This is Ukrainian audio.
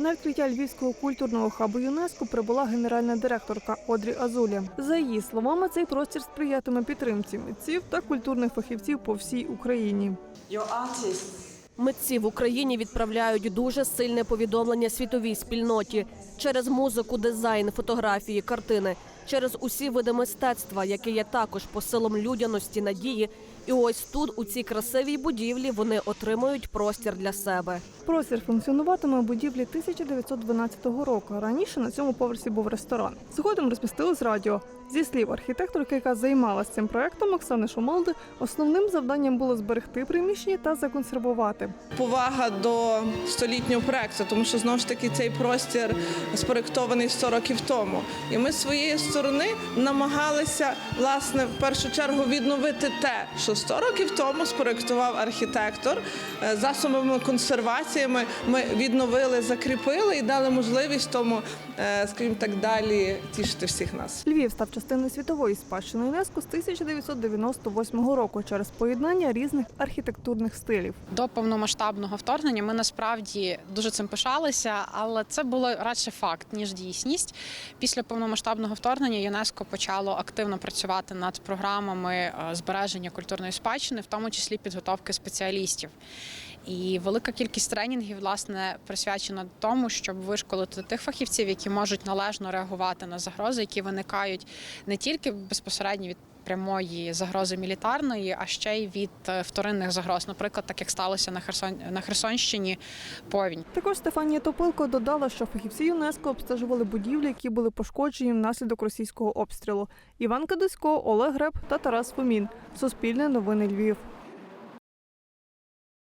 На відкриття львівського культурного хабу ЮНЕСКО прибула генеральна директорка Одрі Азулі. За її словами, цей простір сприятиме підтримці митців та культурних фахівців по всій Україні. Митці в Україні відправляють дуже сильне повідомлення світовій спільноті через музику, дизайн, фотографії, картини, через усі види мистецтва, яке є також посилом людяності, надії. І ось тут, у цій красивій будівлі, вони отримують простір для себе. Простір функціонуватиме у будівлі 1912 року. Раніше на цьому поверсі був ресторан. Згодом розмістили з радіо. Зі слів архітекторки, яка займалася цим проектом Оксани Шумалди, основним завданням було зберегти приміщення та законсервувати. повага до столітнього проекту, тому що знову ж таки цей простір спроектований 100 років тому. І ми з своєї сторони намагалися власне в першу чергу відновити те, що 100 років тому спроектував архітектор. Е, Засобами консерваціями ми відновили, закріпили і дали можливість тому, е, скажімо так, далі тішити всіх нас. Львів став частиною світової спадщини ЮНЕСКО з 1998 року через поєднання різних архітектурних стилів. До повномасштабного вторгнення ми насправді дуже цим пишалися, але це було радше факт ніж дійсність. Після повномасштабного вторгнення ЮНЕСКО почало активно працювати над програмами е, збереження культурної спадщини, в тому числі підготовки спеціалістів. І велика кількість тренінгів власне присвячена тому, щоб вишколити тих фахівців, які можуть належно реагувати на загрози, які виникають не тільки безпосередньо від прямої загрози мілітарної, а ще й від е, вторинних загроз, наприклад, так як сталося на Херсон на Херсонщині повінь. Також Стефанія Топилко додала, що фахівці ЮНЕСКО обстежували будівлі, які були пошкоджені внаслідок російського обстрілу. Іван Кадусько, Олег Греб та Тарас Фомін. Суспільне новини Львів.